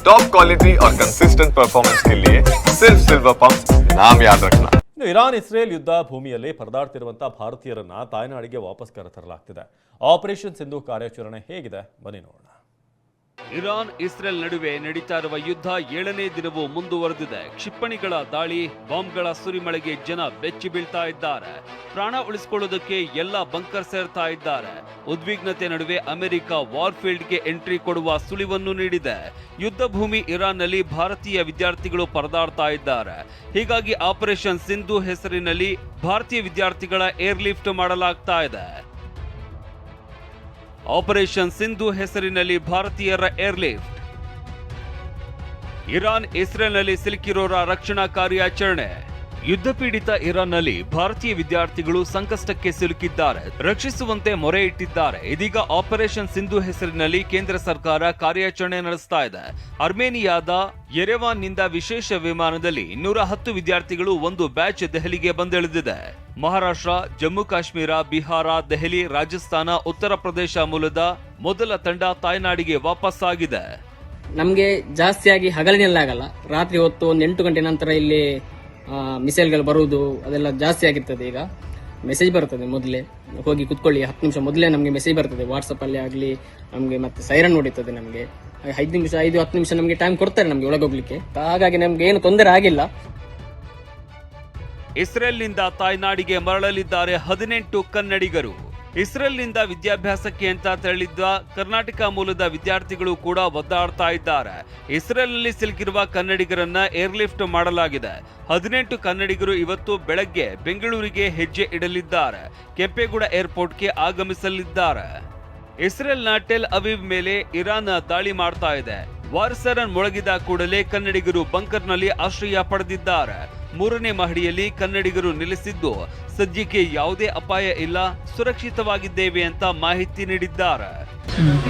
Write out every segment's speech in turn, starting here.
Top quality और consistent performance के लिए सिर्फ सिल्वर पंप नाम याद रखना ಇನ್ನು ಇರಾನ್ ಇಸ್ರೇಲ್ ಯುದ್ಧ ಭೂಮಿಯಲ್ಲಿ ಪರದಾಡ್ತಿರುವಂತಹ ಭಾರತೀಯರನ್ನ ತಾಯ್ನಾಡಿಗೆ ವಾಪಸ್ ಕರೆತರಲಾಗ್ತಿದೆ ಆಪರೇಷನ್ ಸಿಂಧು ಕಾರ್ಯಾಚರಣೆ ಹೇಗಿದೆ ಬನ್ನಿ ನೋಡೋಣ ಇರಾನ್, ಇಸ್ರೇಲ್ ನಡುವೆ ನಡೀತಾ ಇರುವ ಯುದ್ಧ ಏಳನೇ ದಿನವೂ ಮುಂದುವರೆದಿದೆ. ಕ್ಷಿಪಣಿಗಳ ದಾಳಿ, ಬಾಂಬ್ಗಳ ಸುರಿಮಳೆಗೆ ಜನ ಬೆಚ್ಚಿ ಬೀಳ್ತಾ ಇದ್ದಾರೆ. ಪ್ರಾಣ ಉಳಿಸಿಕೊಳ್ಳುವುದಕ್ಕೆ ಎಲ್ಲ ಬಂಕರ್ ಸೇರ್ತಾ ಇದ್ದಾರೆ. ಉದ್ವಿಗ್ನತೆ ನಡುವೆ ಅಮೆರಿಕ ವಾರ್ಫೀಲ್ಡ್ಗೆ ಎಂಟ್ರಿ ಕೊಡುವ ಸುಳಿವನ್ನು ನೀಡಿದೆ. ಯುದ್ಧ ಭೂಮಿ ಇರಾನ್ನಲ್ಲಿ ಭಾರತೀಯ ವಿದ್ಯಾರ್ಥಿಗಳು ಪರದಾಡ್ತಾ ಇದ್ದಾರೆ. ಹೀಗಾಗಿ ಆಪರೇಷನ್ ಸಿಂಧು ಹೆಸರಿನಲ್ಲಿ ಭಾರತೀಯ ವಿದ್ಯಾರ್ಥಿಗಳ ಏರ್ಲಿಫ್ಟ್ ಮಾಡಲಾಗ್ತಾ ಇದೆ. ಆಪರೇಷನ್ ಸಿಂಧು ಹೆಸರಿನಲ್ಲಿ ಭಾರತೀಯರ ಏರ್ಲಿಫ್ಟ್ ಇರಾನ್ ಇಸ್ರೇಲ್ನಲ್ಲಿ ಸಿಲುಕಿರೋರ ರಕ್ಷಣಾ ಕಾರ್ಯಾಚರಣೆ. ಯುದ್ಧ ಪೀಡಿತ ಇರಾನ್ನಲ್ಲಿ ಭಾರತೀಯ ವಿದ್ಯಾರ್ಥಿಗಳು ಸಂಕಷ್ಟಕ್ಕೆ ಸಿಲುಕಿದ್ದಾರೆ. ರಕ್ಷಿಸುವಂತೆ ಮೊರೆ ಇಟ್ಟಿದ್ದಾರೆ. ಇದೀಗ ಆಪರೇಷನ್ ಸಿಂಧು ಹೆಸರಿನಲ್ಲಿ ಕೇಂದ್ರ ಸರ್ಕಾರ ಕಾರ್ಯಾಚರಣೆ ನಡೆಸ್ತಾ ಇದೆ. ಅರ್ಮೇನಿಯಾದ ಯೆರೆವಾನ್ನಿಂದ ವಿಶೇಷ ವಿಮಾನದಲ್ಲಿ ಇನ್ನೂರ ಹತ್ತು ವಿದ್ಯಾರ್ಥಿಗಳು ಒಂದು ಬ್ಯಾಚ್ ದೆಹಲಿಗೆ ಬಂದಿಳಿದಿದೆ. ಮಹಾರಾಷ್ಟ್ರ, ಜಮ್ಮು ಕಾಶ್ಮೀರ, ಬಿಹಾರ, ದೆಹಲಿ, ರಾಜಸ್ಥಾನ, ಉತ್ತರ ಪ್ರದೇಶ ಮೂಲದ ಮೊದಲ ತಂಡ ತಾಯ್ನಾಡಿಗೆ ವಾಪಸ್ಸಾಗಿದೆ. ನಮಗೆ ಜಾಸ್ತಿಯಾಗಿ ಹಗಲಿನಲ್ಲಾಗಲ್ಲ ರಾತ್ರಿ ಹೊತ್ತು ಒಂದು ಎಂಟು ಗಂಟೆ ನಂತರ ಇಲ್ಲಿ ಮಿಸೈಲ್ಗಳು ಬರುವುದು ಅದೆಲ್ಲ ಜಾಸ್ತಿ ಆಗಿರ್ತದೆ ಈಗ. ಮೆಸೇಜ್ ಬರ್ತದೆ ಮೊದಲೇ. ಹೋಗಿ ಕುತ್ಕೊಳ್ಳಿ, ಹತ್ತು ನಿಮಿಷ ಮೊದಲೇ ನಮಗೆ ಮೆಸೇಜ್ ಬರ್ತದೆ. ವಾಟ್ಸಪ್ಪಲ್ಲಿ ಆಗಲಿ, ನಮಗೆ ಮತ್ತೆ ಸೈರನ್ ಹೊಡಿತದೆ ನಮಗೆ. ಐದು ನಿಮಿಷ, ಐದು ಹತ್ತು ನಿಮಿಷ ನಮಗೆ ಟೈಮ್ ಕೊಡ್ತಾರೆ ನಮಗೆ ಒಳಗೋಗ್ಲಿಕ್ಕೆ. ಹಾಗಾಗಿ ನಮಗೆ ಏನು ತೊಂದರೆ ಆಗಿಲ್ಲ. ಇಸ್ರೇಲ್ನಿಂದ ತಾಯ್ನಾಡಿಗೆ ಮರಳಲಿದ್ದಾರೆ ಹದಿನೆಂಟು ಕನ್ನಡಿಗರು. ಇಸ್ರೇಲ್ನಿಂದ ವಿದ್ಯಾಭ್ಯಾಸಕ್ಕೆ ಅಂತ ತೆರಳಿದ್ದ ಕರ್ನಾಟಕ ಮೂಲದ ವಿದ್ಯಾರ್ಥಿಗಳು ಕೂಡ ಒದ್ದಾಡ್ತಾ ಇದ್ದಾರೆ. ಇಸ್ರೇಲ್ನಲ್ಲಿ ಸಿಲುಕಿರುವ ಕನ್ನಡಿಗರನ್ನ ಏರ್ಲಿಫ್ಟ್ ಮಾಡಲಾಗಿದೆ. ಹದಿನೆಂಟು ಕನ್ನಡಿಗರು ಇವತ್ತು ಬೆಳಗ್ಗೆ ಬೆಂಗಳೂರಿಗೆ ಹೆಜ್ಜೆ ಇಡಲಿದ್ದಾರೆ. ಕೆಂಪೇಗೌಡ ಏರ್ಪೋರ್ಟ್ಗೆ ಆಗಮಿಸಲಿದ್ದಾರೆ. ಇಸ್ರೇಲ್ನ ಟೆಲ್ ಅವೀವ್ ಮೇಲೆ ಇರಾನ್ ದಾಳಿ ಮಾಡ್ತಾ ಇದೆ. ವಾರ್ಸರನ್ ಮೊಳಗಿದ ಕೂಡಲೇ ಕನ್ನಡಿಗರು ಬಂಕರ್ನಲ್ಲಿ ಆಶ್ರಯ ಪಡೆದಿದ್ದಾರೆ. ಮೂರನೇ ಮಹಡಿಯಲ್ಲಿ ಕನ್ನಡಿಗರು ನೆಲೆಸಿದ್ದು ಸದ್ಯಕ್ಕೆ ಯಾವುದೇ ಅಪಾಯ ಇಲ್ಲ ಸುರಕ್ಷಿತವಾಗಿದ್ದೇವೆ ಅಂತ ಮಾಹಿತಿ ನೀಡಿದ್ದಾರೆ.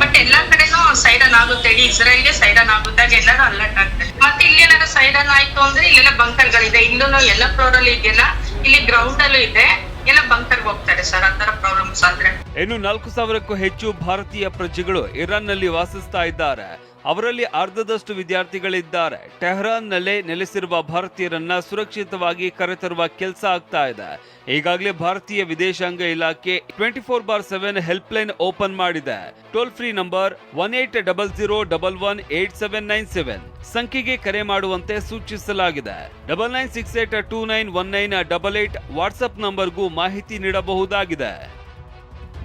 ಬಟ್ ಎಲ್ಲಾ ಕಡೆನೂ ಸೈಡನ್ ಆಗುತ್ತೆ ಇಡೀ ಇಸ್ರೇಲ್ಗೆ ಸೈಡನ್ ಆಗುತ್ತಾಗ ಎಲ್ಲರೂ ಅಲರ್ಟ್ ಆಗ್ತಾರೆ. ಮತ್ತೆ ಇಲ್ಲಿ ಏನಾದ್ರು ಸೈಡನ್ ಆಯ್ತು ಅಂದ್ರೆ ಇಲ್ಲೆಲ್ಲ ಬಂಕರ್ಗಳಿದೆ ಇಲ್ಲೂ ಎಲ್ಲ ಫ್ಲೋರ್ ಅಲ್ಲಿ ಇದೆಯಲ್ಲ ಇಲ್ಲಿ ಗ್ರೌಂಡ್ ಅಲ್ಲೂ ಇದೆ. ಎಲ್ಲ ಬಂಕರ್ ಹೋಗ್ತಾರೆ ಸರ್ ಆತರ ಪ್ರಾಬ್ಲಮ್ಸ್ ಆದ್ರೆ. ಇನ್ನು ನಾಲ್ಕು ಸಾವಿರಕ್ಕೂ ಹೆಚ್ಚು ಭಾರತೀಯ ಪ್ರಜೆಗಳು ಇರಾನ್ನಲ್ಲಿ ವಾಸಿಸ್ತಾ ಇದ್ದಾರೆ. ಅವರಲ್ಲಿ ಅರ್ಧದಷ್ಟು ವಿದ್ಯಾರ್ಥಿಗಳಿದ್ದಾರೆ. ಟೆಹರಾನ್ನಲ್ಲೇ ನೆಲೆಸಿರುವ ಭಾರತೀಯರನ್ನ ಸುರಕ್ಷಿತವಾಗಿ ಕರೆತರುವ ಕೆಲಸ ಆಗ್ತಾ ಇದೆ. ಈಗಾಗಲೇ ಭಾರತೀಯ ವಿದೇಶಾಂಗ ಇಲಾಖೆ twenty four by seven help line open ಮಾಡಿದೆ. Toll free number one eight double zero double one eight seven nine seven ಸಂಖ್ಯೆಗೆ ಕರೆ ಮಾಡುವಂತೆ ಸೂಚಿಸಲಾಗಿದೆ. Double nine six eight two nine one nine double eight WhatsApp ನಂಬರ್ಗೂ ಮಾಹಿತಿ ನೀಡಬಹುದಾಗಿದೆ.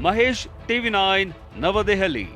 Mahesh TV nine, Navadehali.